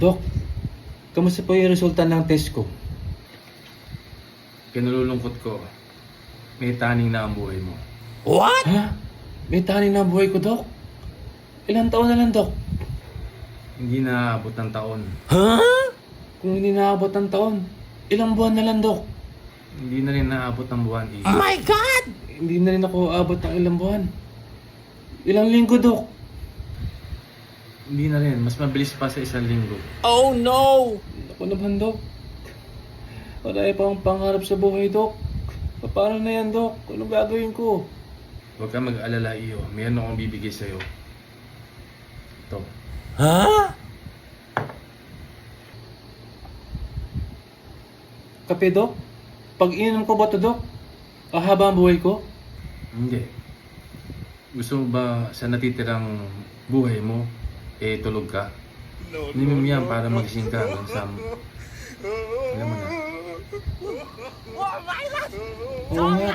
Dok, kamusta po yung resulta ng test ko? Kinalulungkot ko. May taning na ang buhay mo. What? Ha? May taning na ang buhay ko, Dok. Ilang taon na lang, Dok? Hindi na abot ng taon. Huh? Kung hindi naabot ng taon, ilang buwan na lang, Dok? Hindi na rin naabot ng buwan. Eh. Oh my God! Hindi na rin ako aabot ng ilang buwan. Ilang linggo, Dok? Hindi na rin. Mas mabilis pa sa isang linggo. Oh no! Ako naman, Dok. Marami pa akong pangarap sa buhay, Dok. Paano na yan, Dok? Anong gagawin ko? Huwag kang mag-alala iyo. Meron akong bibigay sa'yo. Ito. Huh? Kape, Dok? Pag ininom ko ba ito, Dok? Ahaba ang buhay ko? Hindi. Gusto mo ba sa natitirang buhay mo, eh tulog ka? Inom yan para magising ka hanggang sa... Alam mo na. Oo nga.